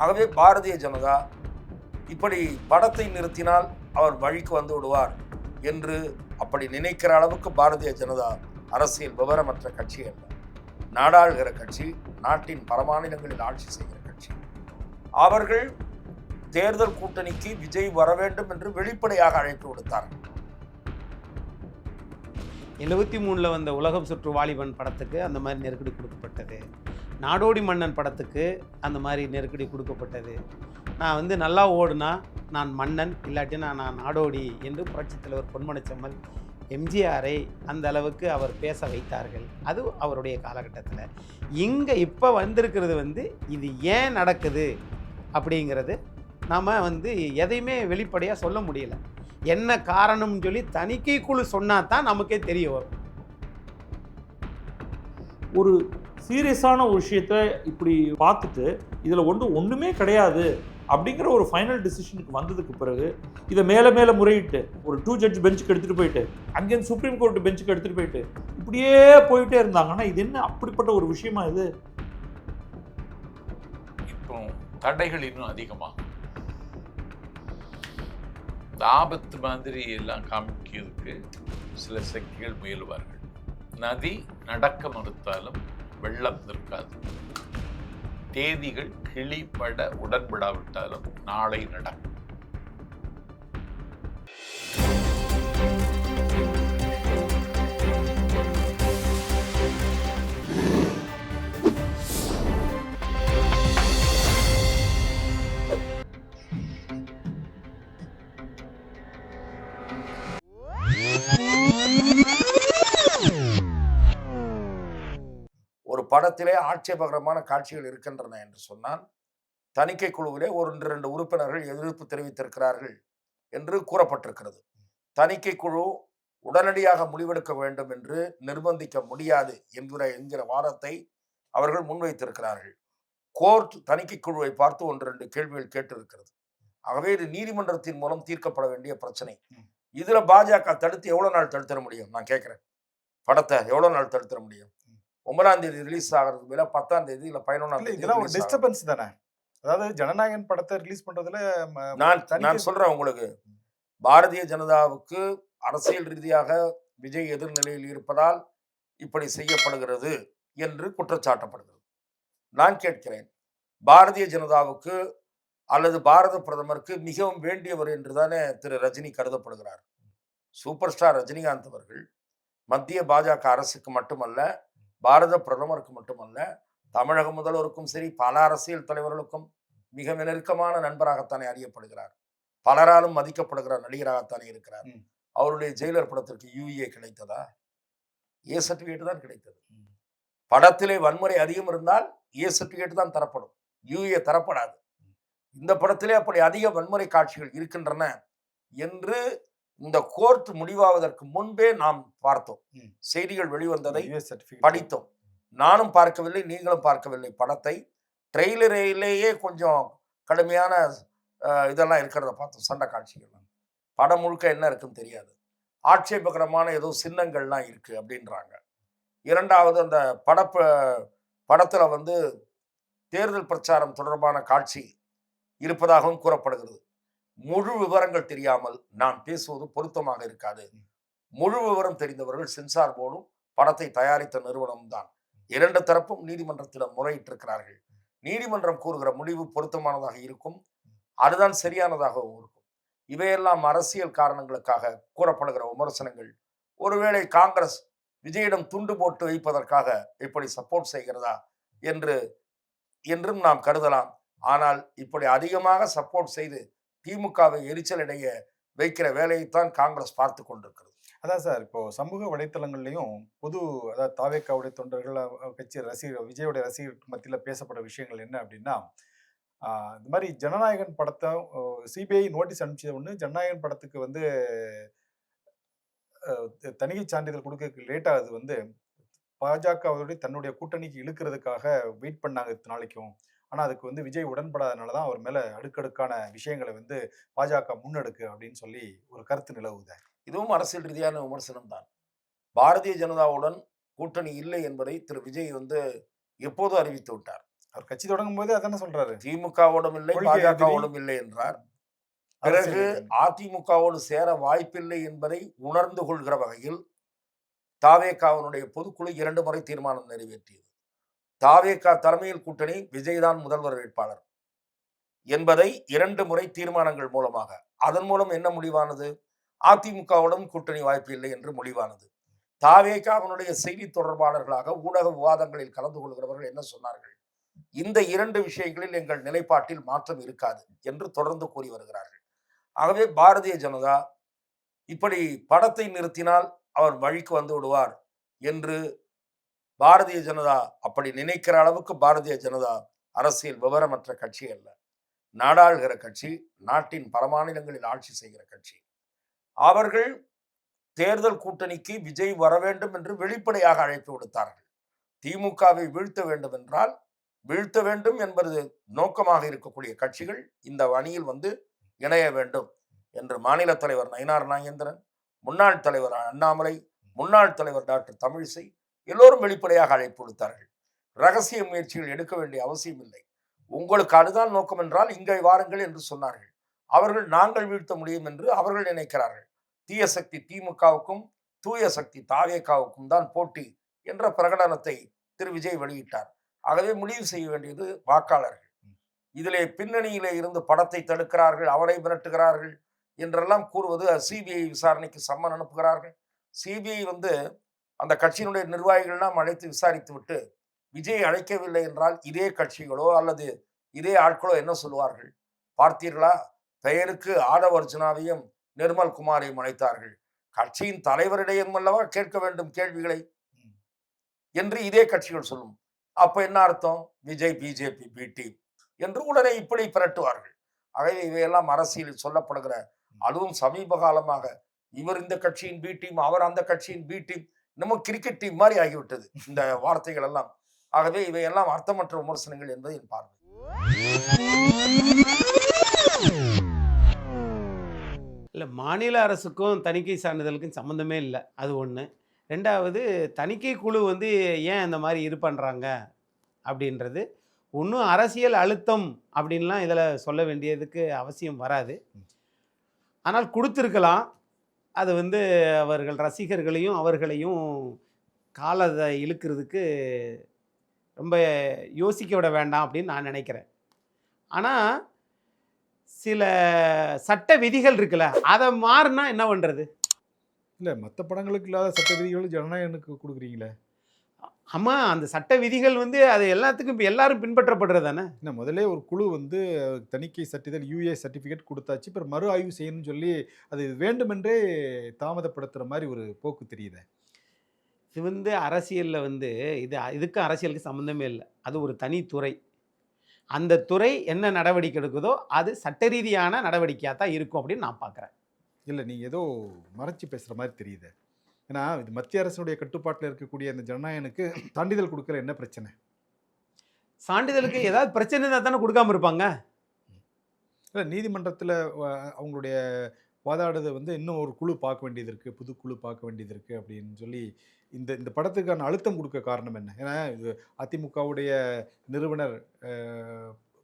ஆகவே பாரதிய ஜனதா இப்படி படத்தை நிறுத்தினால் அவர் வழிக்கு வந்து விடுவார் என்று அப்படி நினைக்கிற அளவுக்கு பாரதிய ஜனதா அரசியல் விவரமற்ற கட்சி அல்ல. நாடாளுகிற கட்சி நாட்டின் பரமாநிலங்களில் ஆட்சி செய்கிற கட்சி. அவர்கள் தேர்தல் கூட்டணிக்கு விஜய் வர வேண்டும் என்று வெளிப்படையாக அழைப்பு விடுத்தார்கள் எழுபத்தி மூணில் வந்த உலகம் சுற்று வாலிபன் படத்துக்கு அந்த மாதிரி நெருக்கடி கொடுக்கப்பட்டது. நாடோடி மன்னன் படத்துக்கு அந்த மாதிரி நெருக்கடி கொடுக்கப்பட்டது. நான் வந்து நல்லா ஓடுனா நான் மன்னன் இல்லாட்டினா நான் நாடோடி என்று புரட்சித் தலைவர் பொன்மனச்செம்மல் எம்ஜிஆரை அந்த அளவுக்கு அவர் பேச வைத்தார்கள். அது அவருடைய காலகட்டத்தில். இங்கே இப்போ வந்திருக்கிறது வந்து இது ஏன் நடக்குது அப்படிங்கிறது நாம் வந்து எதையுமே வெளிப்படையாக சொல்ல முடியல. என்ன காரணம்னு சொல்லி தணிக்கை குழு சொன்னா தான் நமக்கே தெரிய வரும். ஒரு சீரியஸான ஒரு விஷயத்த இப்படி பார்த்துட்டு இதில் ஒன்று ஒன்றுமே கிடையாது அப்படிங்கிற ஒரு ஃபைனல் டிசிஷனுக்கு வந்ததுக்கு பிறகு இதை மேலே மேலே முறையிட்டு ஒரு டூ ஜட்ஜ் பெஞ்சுக்கு எடுத்துகிட்டு போயிட்டு அங்கேருந்து சுப்ரீம் கோர்ட் பெஞ்சுக்கு எடுத்துகிட்டு போயிட்டு இப்படியே போயிட்டே இருந்தாங்கன்னா இது என்ன அப்படிப்பட்ட ஒரு விஷயமா இது? இப்போ தடைகள் இன்னும் அதிகமாக. ஆபத்து மாதிரி எல்லாம் காமிக்கிறதுக்கு சில சக்திகள் முயல்வார்கள். நதி நடக்க மறுத்தாலும் வெள்ளம் நிற்காது தேதிகள் கிளிப்பட உடன்படாவிட்டாலும் நாளை நடக்கும். படத்திலே ஆட்சேபகரமான காட்சிகள் இருக்கின்றன என்று சொன்னால் தணிக்கை குழுவிலே ஒரு ரெண்டு உறுப்பினர்கள் எதிர்ப்பு தெரிவித்திருக்கிறார்கள் என்று கூறப்பட்டிருக்கிறது. தணிக்கை குழு உடனடியாக முடிவெடுக்க வேண்டும் என்று நிர்பந்திக்க முடியாது என்கிற என்கிற வாதத்தை அவர்கள் முன்வைத்திருக்கிறார்கள். கோர்ட் தணிக்கை குழுவை பார்த்து ஒன்று ரெண்டு கேள்விகள் கேட்டிருக்கிறது. ஆகவே இது நீதிமன்றத்தின் மூலம் தீர்க்கப்பட வேண்டிய பிரச்சனை. இதுல பாஜக தடுத்து எவ்வளவு நாள் தடுத்துட முடியும்? நான் கேட்கிறேன். படத்தை எவ்வளவு நாள் தடுத்துட முடியும்? ஒன்பதாம் தேதி ரிலீஸ் ஆகிறதுக்கு மேல பத்தாம் தேதி இல்ல பதினொன்றாம் தேதி இதெல்லாம் ஒரு. டிஸ்டர்பன்ஸ் தானே. அதாவது ஜனநாயகன் படத்தை ரிலீஸ் பண்றதுல நான் நான் சொல்றேன் உங்களுக்கு. பாரதிய ஜனதாவுக்கு அரசியல் ரீதியாக விஜய் எதிர்நிலையில் இருப்பதால் இப்படி செய்யப்படுகிறது என்று குற்றச்சாட்டப்படுகிறது. நான் கேட்கிறேன் பாரதிய ஜனதாவுக்கு அல்லது பாரத பிரதமருக்கு மிகவும் வேண்டியவர் என்று தானே திரு ரஜினி கருதப்படுகிறார். சூப்பர் ஸ்டார் ரஜினிகாந்த் அவர்கள் மத்திய பாஜக அரசுக்கு மட்டுமல்ல பாரத பிரதமருக்கு மட்டுமல்ல தமிழக முதல்வருக்கும் சரி பல அரசியல் தலைவர்களுக்கும் மிக நெருக்கமான நண்பராகத்தானே அறியப்படுகிறார். பலராலும் மதிக்கப்படுகிற நடிகராகத்தானே இருக்கிறார். அவருடைய ஜெயிலர் படத்திற்கு யூஏ கிடைத்ததா? ஏ சர்டிபிகேட் தான் கிடைத்தது. படத்திலே வன்முறை அதிகம் இருந்தால் ஏ சர்டிபிகேட் தான் தரப்படும். யூஏ தரப்படாது. இந்த படத்திலே அப்படி அதிக வன்முறை காட்சிகள் இருக்கின்றன என்று இந்த கோர்ட் முடிவாவதற்கு முன்பே நாம் பார்த்தோம். செய்திகள் வெளிவந்ததை. படித்தோம். நானும் பார்க்கவில்லை நீங்களும் பார்க்கவில்லை. படத்தை ட்ரெய்லரிலேயே கொஞ்சம் கடுமையான இதெல்லாம் இருக்கிறத பார்த்தோம். சண்டை காட்சிகள்லாம். படம் முழுக்க என்ன இருக்குன்னு தெரியாது. ஆட்சேபகரமான ஏதோ சின்னங்கள்லாம் இருக்கு அப்படின்றாங்க. இரண்டாவது அந்த படப்ப படத்துல வந்து தேர்தல் பிரச்சாரம் தொடர்பான காட்சி இருப்பதாகவும் கூறப்படுகிறது. முழு விவரங்கள் தெரியாமல் நாம் பேசுவது பொருத்தமாக இருக்காது. முழு விவரம் தெரிந்தவர்கள் சென்சார் போர்டும் படத்தை தயாரித்த நிறுவனம் தான். இரண்டு தரப்பும் நீதிமன்றத்திடம் முறையிட்டிருக்கிறார்கள். நீதிமன்றம் கூறுகிற முடிவு பொருத்தமானதாக இருக்கும். அதுதான் சரியானதாகவும் இருக்கும். இவையெல்லாம் அரசியல் காரணங்களுக்காக கூறப்படுகிற விமர்சனங்கள். ஒருவேளை காங்கிரஸ் விஜயிடம் துண்டு போட்டு வைப்பதற்காக இப்படி சப்போர்ட் செய்கிறதா என்று என்றும் நாம் கருதலாம். ஆனால் இப்படி அதிகமாக சப்போர்ட் செய்து திமுகவை எரிச்சலடைய வைக்கிற வேலையைத்தான் காங்கிரஸ் பார்த்து கொண்டிருக்கிறது. அதான் சார் இப்போ சமூக வலைத்தளங்கள்லையும் பொது அதாவது தாவேக்காவுடைய தொண்டர்கள் கட்சி ரசிகர் விஜயோடைய ரசிகர் மத்தியில் பேசப்பட்ட விஷயங்கள் என்ன அப்படின்னா இந்த மாதிரி ஜனநாயகன் படத்தை சிபிஐ நோட்டீஸ் அனுப்பிச்சது ஒன்று ஜனநாயகன் படத்துக்கு வந்து தணிகை சான்றிதழ் கொடுக்க லேட்டாகுது வந்து பாஜகவுடைய தன்னுடைய கூட்டணிக்கு இழுக்கிறதுக்காக வெயிட் பண்ணாங்க இத்தனை நாளைக்கும். ஆனால் அதுக்கு வந்து விஜய் உடன்படாதனால தான் அவர் மேலே அடுக்கடுக்கான விஷயங்களை வந்து பாஜக முன்னெடுக்கு அப்படின்னு சொல்லி ஒரு கருத்து நிலவுது. இதுவும் அரசியல் ரீதியான விமர்சனம் தான். பாரதிய ஜனதாவுடன் கூட்டணி இல்லை என்பதை திரு. விஜய் வந்து எப்போதும் அறிவித்து விட்டார். அவர் கட்சி தொடங்கும் போதே அதானே சொல்றாரு. திமுகவோடும் இல்லை. பாஜகவோடும் இல்லை என்றார். பிறகு அதிமுகவோடு சேர வாய்ப்பில்லை என்பதை உணர்ந்து கொள்கிற வகையில் தாவேகாவினுடைய பொதுக்குழு இரண்டு முறை தீர்மானம் நிறைவேற்றியது. தாவேகா தலைமையில் கூட்டணி விஜய்தான் முதல்வர் வேட்பாளர் என்பதை இரண்டு முறை தீர்மானங்கள் மூலமாக. அதன் மூலம் என்ன முடிவானது? அதிமுகவுடன் கூட்டணி வாய்ப்பு இல்லை என்று முடிவானது. தாவேகாவினுடைய செய்தி தொடர்பாளர்களாக ஊடக விவாதங்களில் கலந்து கொள்கிறவர்கள் என்ன சொன்னார்கள்? இந்த இரண்டு விஷயங்களில் எங்கள் நிலைப்பாட்டில் மாற்றம் இருக்காது என்று தொடர்ந்து கூறி வருகிறார்கள். ஆகவே பாரதிய ஜனதா இப்படி படத்தை நிறுத்தினால் அவர் வழிக்கு வந்து விடுவார் என்று பாரதிய ஜனதா அப்படி நினைக்கிற அளவுக்கு பாரதிய ஜனதா அரசியல் விவரமற்ற கட்சி அல்ல. நாடாளுகிற கட்சி நாட்டின் பல மாநிலங்களில் ஆட்சி செய்கிற கட்சி. அவர்கள் தேர்தல் கூட்டணிக்கு விஜய் வர வேண்டும் என்று வெளிப்படையாக அழைப்பு விடுத்தார்கள். திமுகவை வீழ்த்த வேண்டும் என்றால் வீழ்த்த வேண்டும் என்பது நோக்கமாக இருக்கக்கூடிய கட்சிகள் இந்த அணியில் வந்து இணைய வேண்டும் என்று மாநில தலைவர் நயினார் நாகேந்திரன் முன்னாள் தலைவர் அண்ணாமலை முன்னாள் தலைவர் டாக்டர் தமிழிசை எல்லோரும் வெளிப்படையாக அழைப்பு கொடுத்தார்கள் ரகசிய முயற்சிகள் எடுக்க வேண்டிய அவசியம் இல்லை. உங்களுக்கு அதுதான் நோக்கம் என்றால் இங்கே வாருங்கள் என்று சொன்னார்கள். அவர்கள் நாங்கள் வீழ்த்த முடியும் என்று அவர்கள் நினைக்கிறார்கள். தீய சக்தி திமுகவுக்கும் தூய சக்தி தாவேகாவுக்கும் தான் போட்டி என்ற பிரகடனத்தை திரு. விஜய் வெளியிட்டார். ஆகவே முடிவு செய்ய வேண்டியது வாக்காளர்கள். இதிலே பின்னணியிலே இருந்து படத்தை தடுக்கிறார்கள் அவரை மிரட்டுகிறார்கள் என்றெல்லாம் கூறுவது சிபிஐ விசாரணைக்கு சம்மன் அனுப்புகிறார்கள். சிபிஐ வந்து அந்த கட்சியினுடைய நிர்வாகிகள்லாம் அழைத்து விசாரித்து விட்டு விஜய் அழைக்கவில்லை என்றால் இதே கட்சிகளோ அல்லது இதே ஆட்களோ என்ன சொல்லுவார்கள்? பார்த்தீர்களா? பெயருக்கு ஆடவ அர்ஜுனாவையும் நிர்மல் குமாரையும் அழைத்தார்கள். கட்சியின் தலைவரிடையும் அல்லவா கேட்க வேண்டும் கேள்விகளை? என்று இதே கட்சிகள் சொல்லும். அப்ப என்ன அர்த்தம்? விஜய் பிஜேபி பி டீம் என்று உடனே இப்படி பிரட்டுவார்கள். ஆகவே இவையெல்லாம் அரசியலில் சொல்லப்படுகிற அதுவும் சமீப காலமாக இவர் இந்த கட்சியின் பி டீம் அவர் அந்த கட்சியின் பி டீம் நம்ம கிரிக்கெட் டீம் மாதிரி ஆகிவிட்டது இந்த வார்த்தைகள் எல்லாம். ஆகவே இவையெல்லாம் அர்த்தமற்ற விமர்சனங்கள் என்பது என் பார்வை. இல்லை மாநில அரசுக்கும் தணிக்கை சான்றிதழுக்கும் சம்மந்தமே இல்லை. அது ஒன்று ரெண்டாவது தணிக்கை குழு வந்து ஏன் இந்த மாதிரி இது பண்ணுறாங்க அப்படின்றது. ஒன்றும் அரசியல் அழுத்தம் அப்படின்லாம் இதில் சொல்ல வேண்டியதுக்கு அவசியம் வராது. ஆனால் கொடுத்துருக்கலாம். அது வந்து அவர்கள் ரசிகர்களையும் அவர்களையும் காலத்தை இழுக்கிறதுக்கு ரொம்ப யோசிக்க விட வேண்டாம் அப்படின்னு நான் நினைக்கிறேன். ஆனால் சில சட்ட விதிகள் இருக்குல்ல அதை மாறினா என்ன பண்ணுறது இல்லை மற்ற படங்களுக்கு இல்லாத சட்ட விதிகள் ஜனநாயகனுக்கு கொடுக்குறீங்களே? ஆமாம் அந்த சட்ட விதிகள் வந்து அது எல்லாத்துக்கும் இப்போ எல்லாரும் பின்பற்றப்படுறது தானே? என்ன முதல்ல ஒரு குழு வந்து தணிக்கை சர்டிஃபிகேட் யூஏ சர்டிஃபிகேட் கொடுத்தாச்சு இப்போ மறு ஆய்வு செய்யணும்னு சொல்லி அது வேண்டுமென்றே தாமதப்படுத்துற மாதிரி ஒரு போக்கு தெரியுது? இது வந்து அரசியலில் வந்து இது இதுக்கு அரசியலுக்கு சம்மந்தமே இல்லை. அது ஒரு தனி துறை. அந்த துறை என்ன நடவடிக்கை எடுக்குதோ அது சட்ட ரீதியான நடவடிக்கையாக தான் இருக்கும் அப்படின்னு நான் பார்க்குறேன் இல்லை நீங்கள் ஏதோ மறைச்சு பேசுகிற மாதிரி தெரியுது? ஏன்னா இது மத்திய அரசினுடைய கட்டுப்பாட்டில் இருக்கக்கூடிய அந்த ஜனநாயகனுக்கு சான்றிதழ் கொடுக்குற என்ன பிரச்சனை? சான்றிதழுக்கு ஏதாவது பிரச்சனை இருந்தால் தானே கொடுக்காம இருப்பாங்க? இல்லை நீதிமன்றத்தில் அவங்களுடைய வாதாடுதை வந்து இன்னும் ஒரு குழு பார்க்க வேண்டியது இருக்குது புது குழு பார்க்க வேண்டியது இருக்குது அப்படின்னு சொல்லி இந்த இந்த படத்துக்கான அழுத்தம் கொடுக்க காரணம் என்ன? ஏன்னா இது அதிமுகவுடைய நிறுவனர்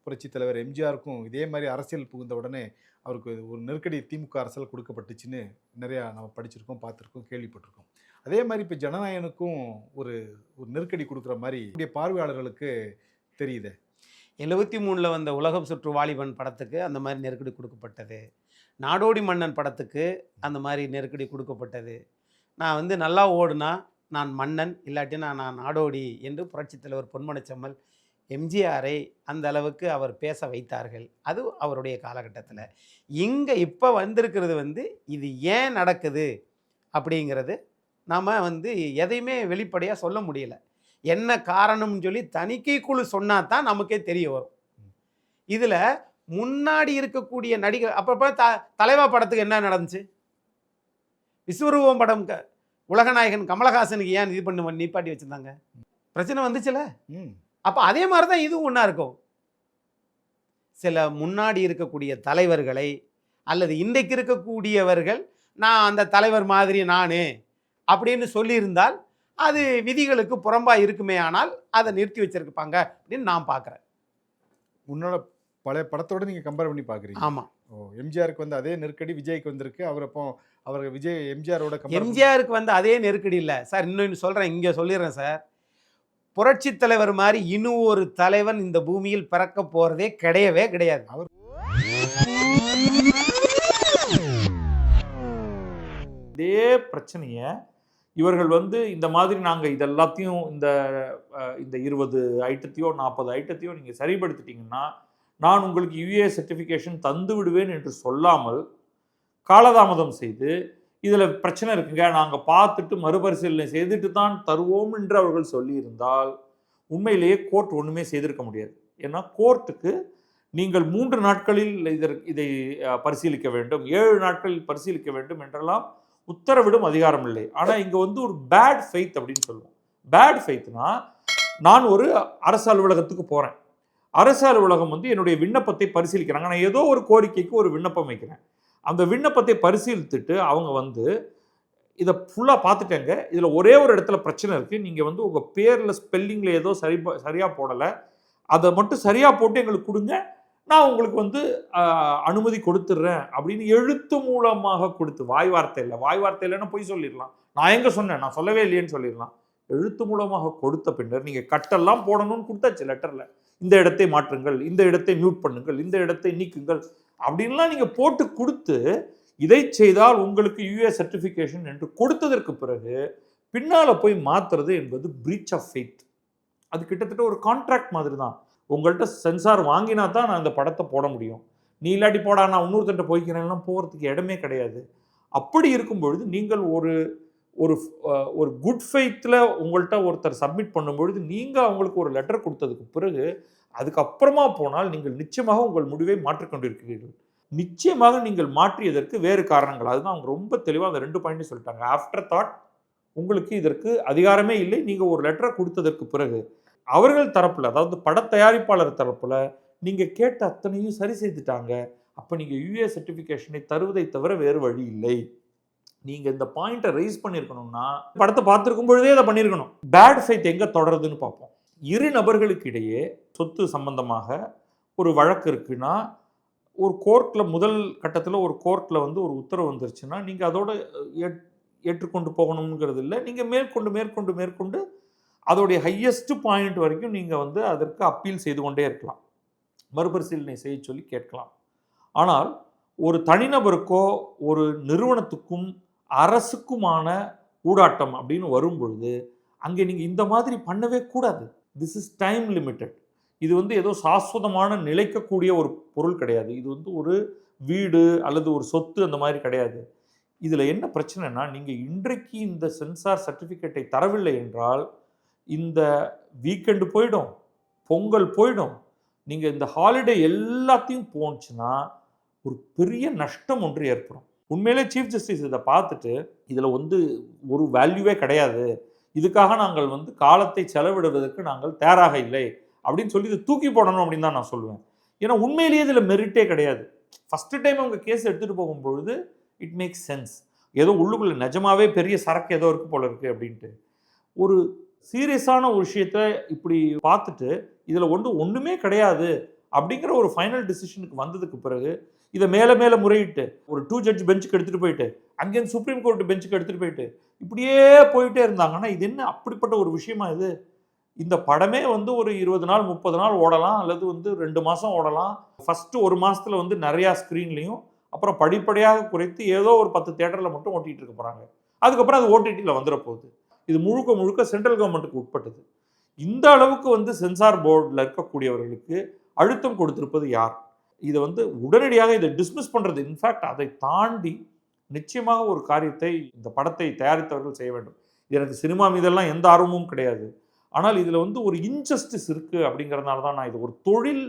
புரட்சி புரட்சித் தலைவர் எம்ஜிஆருக்கும் இதே மாதிரி அரசியல் புகுந்த உடனே அவருக்கு ஒரு நெருக்கடி திமுக அரசால் கொடுக்கப்பட்டுச்சுன்னு நிறையா நம்ம படிச்சிருக்கோம் பார்த்துருக்கோம் கேள்விப்பட்டிருக்கோம். அதே மாதிரி இப்போ ஜனநாயகனுக்கும் ஒரு ஒரு நெருக்கடி கொடுக்குற மாதிரி பார்வையாளர்களுக்கு தெரியுது? எழுபத்தி மூணில் வந்த உலகம் சுற்று வாலிபன் படத்துக்கு அந்த மாதிரி நெருக்கடி கொடுக்கப்பட்டது. நாடோடி மன்னன் படத்துக்கு அந்த மாதிரி நெருக்கடி கொடுக்கப்பட்டது. நான் வந்து நல்லா ஓடுனா நான் மன்னன் இல்லாட்டினா நான் நாடோடி என்று புரட்சித் தலைவர் எம்ஜிஆரை அந்த அளவுக்கு அவர் பேச வைத்தார்கள். அது அவருடைய காலகட்டத்தில். இங்கே இப்போ வந்திருக்கிறது வந்து இது ஏன் நடக்குது? அப்படிங்கிறது நாம் வந்து எதையுமே வெளிப்படையாக சொல்ல முடியல. என்ன காரணம்னு சொல்லி தணிக்கை குழு சொன்னால் தான் நமக்கே தெரிய வரும். இதில் முன்னாடி இருக்கக்கூடிய நடிகர் அப்பப்போ த தலைவா படத்துக்கு என்ன நடந்துச்சு? விஸ்வரூபம் படம் க உலகநாயகன் கமலஹாசனுக்கு ஏன் இது பண்ணி நிப்பாட்டி வச்சுருந்தாங்க? பிரச்சனை வந்துச்சுல? ம். அப்போ அதே மாதிரி தான் இதுவும் ஒன்றா இருக்கும். சில முன்னாடி இருக்கக்கூடிய தலைவர்களை அல்லது இன்றைக்கு இருக்கக்கூடியவர்கள் நான் அந்த தலைவர் மாதிரி நான் அப்படின்னு சொல்லியிருந்தால் அது விதிகளுக்கு புறம்பாக இருக்குமே ஆனால் அதை நிறுத்தி வச்சிருப்பாங்க அப்படின்னு நான் பார்க்குறேன் முன்னால பழைய படத்தோட நீங்க கம்பேர் பண்ணி பாக்குறீங்க. ஆமாம் ஓ எம்ஜிஆருக்கு வந்து அதே நெருக்கடி விஜய்க்கு வந்திருக்கு. அவர் அப்போ அவர் விஜய் எம்ஜிஆரோட எம்ஜிஆருக்கு வந்து அதே நெருக்கடி இல்லை. சார் இன்னொன்று சொல்கிறேன் இங்கே சொல்லிடுறேன் சார். புரட்சி தலைவர் மாதிரி இன்னும் ஒரு தலைவன் இந்த பூமியில் பிறக்க போகிறதே கிடையவே கிடையாது. அவர் இதே பிரச்சனையை இவர்கள் வந்து இந்த மாதிரி நாங்கள் இதெல்லாத்தையும் இந்த இந்த இருபது ஐட்டத்தையோ நாற்பது ஐட்டத்தையோ நீங்கள் சரிபடுத்திட்டீங்கன்னா நான் உங்களுக்கு யூஏ சர்டிஃபிகேஷன் தந்து விடுவேன் என்று சொல்லாமல் காலதாமதம் செய்து இதில் பிரச்சனை இருக்குங்க. நாங்கள் பார்த்துட்டு மறுபரிசீலனை செய்துட்டு தான் தருவோம் என்று அவர்கள் சொல்லியிருந்தால் உண்மையிலேயே கோர்ட் ஒன்றுமே செய்திருக்க முடியாது. ஏன்னா கோர்ட்டுக்கு நீங்கள் மூன்று நாட்களில் இதற்கு இதை பரிசீலிக்க வேண்டும். ஏழு நாட்களில் பரிசீலிக்க வேண்டும் என்றெல்லாம் உத்தரவிடும் அதிகாரம் இல்லை. ஆனால் இங்கே வந்து ஒரு பேட் ஃபெய்த் அப்படின்னு சொல்லுவோம். பேட் ஃபெய்த்னா நான் ஒரு அரசு அலுவலகத்துக்கு போகிறேன் அரசு அலுவலகம் வந்து என்னுடைய விண்ணப்பத்தை பரிசீலிக்கிறாங்க. நான் ஏதோ ஒரு கோரிக்கைக்கு ஒரு விண்ணப்பம் வைக்கிறேன். அந்த விண்ணப்பத்தை பரிசீலித்துட்டு அவங்க வந்து இதை ஃபுல்லாக பார்த்துட்டேங்க. இதில் ஒரே ஒரு இடத்துல பிரச்சனை இருக்குது நீங்கள் வந்து உங்கள் பேரில் ஸ்பெல்லிங்கில் ஏதோ சரி சரியாக போடலை. அதை மட்டும் சரியாக போட்டு எங்களுக்கு கொடுங்க. நான் உங்களுக்கு வந்து அனுமதி கொடுத்துட்றேன் அப்படின்னு எழுத்து மூலமாக கொடுத்து வாய் வார்த்தை இல்லை. வாய் வார்த்தை இல்லைன்னா போய் சொல்லிடலாம். நான் எங்கே சொன்னேன்? நான் சொல்லவே இல்லையேன்னு சொல்லிடலாம். எழுத்து மூலமாக கொடுத்த பின்னர் நீங்கள் கட்டெல்லாம் போடணும்னு கொடுத்தாச்சு லெட்டரில் இந்த இடத்தை மாற்றுங்கள் இந்த இடத்தை மியூட் பண்ணுங்கள் இந்த இடத்தை நீக்குங்கள் அப்படின்லாம் நீங்கள் போட்டு கொடுத்து இதை செய்தால் உங்களுக்கு யூஏ சர்டிஃபிகேஷன் என்று கொடுத்ததற்கு பிறகு பின்னால் போய் மாற்றுறது என்பது பிரீச் ஆஃப் ஃபெய்த் அது கிட்டத்தட்ட ஒரு கான்ட்ராக்ட் மாதிரி தான் உங்கள்கிட்ட சென்சார் வாங்கினா தான் நான் இந்த படத்தை போட முடியும். நீ இல்லாட்டி போடா நான் இன்னொருத்தன்ட்ட போய்க்கிறேன்லாம் போகிறதுக்கு இடமே கிடையாது. அப்படி இருக்கும் பொழுது நீங்கள் ஒரு ஒரு ஒரு குட் ஃபெய்த்தில் உங்கள்கிட்ட ஒருத்தர் சப்மிட் பண்ணும்பொழுது நீங்கள் அவங்களுக்கு ஒரு லெட்டர் கொடுத்ததுக்கு பிறகு அதுக்கப்புறமா போனால் நீங்கள் நிச்சயமாக உங்கள் முடிவை மாற்றிக்கொண்டிருக்கிறீர்கள் நிச்சயமாக நீங்கள் மாற்றியதற்கு வேறு காரணங்கள். அதுதான் அவங்க ரொம்ப தெளிவாக அந்த ரெண்டு பாயிண்ட் சொல்லிட்டாங்க. ஆஃப்டர் தாட் உங்களுக்கு இதற்கு அதிகாரமே இல்லை. நீங்கள் ஒரு லெட்டரை கொடுத்ததற்கு பிறகு அவர்கள் தரப்பில் அதாவது பட தயாரிப்பாளர் தரப்பில் நீங்கள் கேட்ட அத்தனையும் சரி செய்துட்டாங்க. அப்போ நீங்கள் யூஏ சர்டிஃபிகேஷனை தருவதை தவிர வேறு வழி இல்லை. நீங்கள் இந்த பாயிண்ட்டை ரைஸ் பண்ணியிருக்கணும்னா படத்தை பார்த்துருக்கும் பொழுதே அதை பண்ணியிருக்கணும். பேட் ஃபைத் எங்கே தொடருதுன்னு பார்ப்போம். இரு நபர்களுக்கு இடையே சொத்து சம்பந்தமாக ஒரு வழக்கு இருக்குன்னா ஒரு கோர்ட்டில் முதல் கட்டத்தில் ஒரு கோர்ட்டில் வந்து ஒரு உத்தரவு வந்துருச்சுன்னா நீங்கள் அதோட ஏற்- ஏற்றுக்கொண்டு போகணுங்கிறது இல்லை. நீங்கள் மேற்கொண்டு மேற்கொண்டு மேற்கொண்டு அதோடைய ஹையஸ்ட் பாயிண்ட் வரைக்கும் நீங்கள் வந்து அதற்கு அப்பீல் செய்து கொண்டே இருக்கலாம். மறுபரிசீலனை செய்ய சொல்லி கேட்கலாம். ஆனால் ஒரு தனிநபருக்கோ ஒரு நிறுவனத்துக்கும் அரசுக்குமான ஊடாட்டம் அப்படின்னு வரும் பொழுது அங்கே நீங்கள் இந்த மாதிரி பண்ணவே கூடாது. திஸ் இஸ் டைம் லிமிட்டட் இது வந்து ஏதோ சாஸ்வதமான நிலைக்கக்கூடிய ஒரு பொருள் கிடையாது. இது வந்து ஒரு வீடு அல்லது ஒரு சொத்து அந்த மாதிரி கிடையாது. இதில் என்ன பிரச்சனைனா நீங்கள் இன்றைக்கு இந்த சென்சார் சர்டிஃபிகேட்டை தரவில்லை என்றால் இந்த வீக்கெண்டு போயிடும் பொங்கல் போயிடும். நீங்கள் இந்த ஹாலிடே எல்லாத்தையும் போணுச்சுன்னா ஒரு பெரிய நஷ்டம் ஒன்று ஏற்படும். உண்மையிலே சீஃப் ஜஸ்டிஸ் இதை பார்த்துட்டு இதில் வந்து ஒரு வேல்யூவே கிடையாது. இதுக்காக நாங்கள் வந்து காலத்தை செலவிடுவதற்கு நாங்கள் தயாராக இல்லை அப்படின்னு சொல்லி இதை தூக்கி போடணும் அப்படின்னு தான் நான் சொல்லுவேன். ஏன்னா உண்மையிலேயே இதில் மெரிட்டே கிடையாது. ஃபஸ்ட்டு டைம் அவங்க கேஸ் எடுத்துகிட்டு போகும்பொழுது இட் மேக்ஸ் சென்ஸ் ஏதோ உள்ளுக்குள்ளே நிஜமாவே பெரிய சரக்கு ஏதோ இருக்கு போல இருக்குது அப்படின்ட்டு. ஒரு சீரியஸான ஒரு விஷயத்த இப்படி பார்த்துட்டு இதில் ஒன்று ஒன்றுமே கிடையாது அப்படிங்கிற ஒரு ஃபைனல் டிசிஷனுக்கு வந்ததுக்கு பிறகு இதை மேலே மேலே முறையிட்டு ஒரு டூ ஜட்ஜ் பெஞ்சுக்கு எடுத்துகிட்டு போயிட்டு அங்கேருந்து சுப்ரீம் கோர்ட் பெஞ்சுக்கு எடுத்துகிட்டு போயிட்டு இப்படியே போயிட்டே இருந்தாங்கன்னா இது என்ன அப்படிப்பட்ட ஒரு விஷயமா இது? இந்த படமே வந்து ஒரு இருபது நாள் முப்பது நாள் ஓடலாம் அல்லது வந்து ரெண்டு மாதம் ஓடலாம். ஃபஸ்ட்டு ஒரு மாதத்தில் வந்து நிறையா ஸ்க்ரீன்லேயும் அப்புறம் படிப்படியாக குறைத்து ஏதோ ஒரு பத்து தேட்டரில் மட்டும் ஓட்டிகிட்டு இருக்க போகிறாங்க அதுக்கப்புறம் அது ஓடிடியில் வந்துட போகுது. இது முழுக்க முழுக்க சென்ட்ரல் கவர்மெண்ட்டுக்கு உட்பட்டது. இந்த அளவுக்கு வந்து சென்சார் போர்டில் இருக்கக்கூடியவர்களுக்கு அழுத்தம் கொடுத்திருப்பது யார்? இதை வந்து உடனடியாக இதை டிஸ்மிஸ் பண்ணுறது இன்ஃபேக்ட் அதை தாண்டி நிச்சயமாக ஒரு காரியத்தை இந்த படத்தை தயாரித்தவர்கள் செய்ய வேண்டும். எனக்கு சினிமா மீதெல்லாம் எந்த ஆர்வமும் கிடையாது. ஆனால் இதில் வந்து ஒரு இன்ஜஸ்டிஸ் இருக்குது அப்படிங்கிறதுனால தான் நான் இது ஒரு தொழில்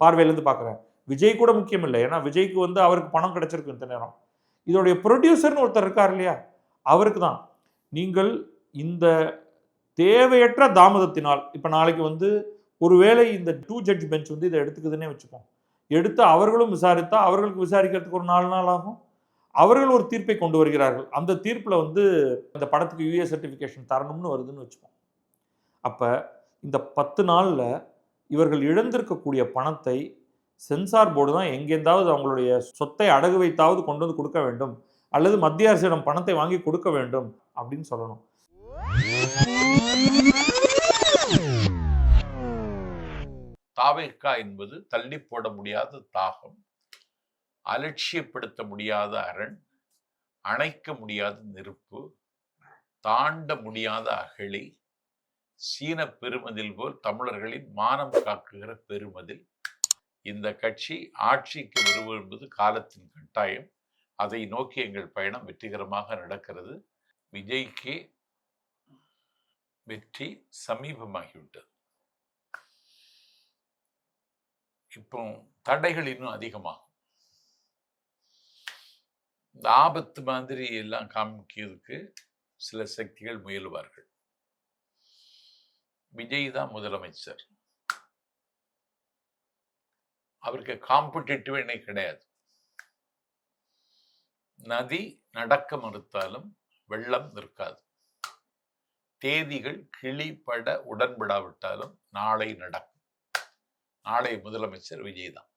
பார்வையிலேருந்து பார்க்குறேன். விஜய் கூட முக்கியம் இல்லை. ஏன்னா விஜய்க்கு வந்து அவருக்கு பணம் கிடைச்சிருக்கு இந்த நேரம். இதோடைய ப்ரொடியூசர்னு ஒருத்தர் இருக்கார் இல்லையா? அவருக்கு தான். நீங்கள் இந்த தேவையற்ற தாமதத்தினால் இப்போ நாளைக்கு வந்து ஒருவேளை இந்த டூ ஜட்ஜ் பெஞ்ச் வந்து இதை எடுத்துக்குதுன்னே வச்சுப்போம். எடுத்து அவர்களும் விசாரித்தா அவர்களுக்கு விசாரிக்கிறதுக்கு ஒரு நாலு நாள் ஆகும். அவர்கள் ஒரு தீர்ப்பை கொண்டு வருகிறார்கள். அந்த தீர்ப்பில் வந்து இந்த படத்துக்கு யூஏ சர்டிஃபிகேஷன் தரணும்னு வருதுன்னு வச்சுப்போம். அப்போ இந்த பத்து நாளில் இவர்கள் இழந்திருக்கக்கூடிய பணத்தை சென்சார் போர்டு தான் எங்கேந்தாவது அவங்களுடைய சொத்தை அடகு வைத்தாவது கொண்டு வந்து கொடுக்க வேண்டும். அல்லது மத்திய அரசிடம் பணத்தை வாங்கி கொடுக்க வேண்டும் அப்படின்னு சொல்லணும். தாவேக்கா என்பது தள்ளி போட முடியாத தாகம் அலட்சியப்படுத்த முடியாத அரண் அணைக்க முடியாத நெருப்பு தாண்ட முடியாத அகழி சீன பெருமதில் போல் தமிழர்களின் மானம் காக்குகிற பெருமதில். இந்த கட்சி ஆட்சிக்கு வருவது என்பது காலத்தின் கட்டாயம். அதை நோக்கி எங்கள் பயணம் வெற்றிகரமாக நடக்கிறது. விஜய்க்கு வெற்றி சமீபமாகிவிட்டது. இப்போ தடைகள் இன்னும் அதிகமாகும். இந்த ஆபத்து மாதிரி எல்லாம் காமிக்கிறதுக்கு சில சக்திகள் முயலுவார்கள். விஜய் தான் முதலமைச்சர். அவருக்கு காம்படிட்டிவ் இணை கிடையாது. நதி நடக்க மறுத்தாலும் வெள்ளம் நிற்காது. தேதிகள் கிளிப்பட உடன்படாவிட்டாலும் நாளை நடக்கும். நாளை முதலமைச்சர் விஜய் தான்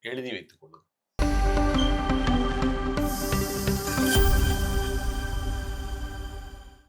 எழுதி வைத்துக் கொள்ளுங்கள்.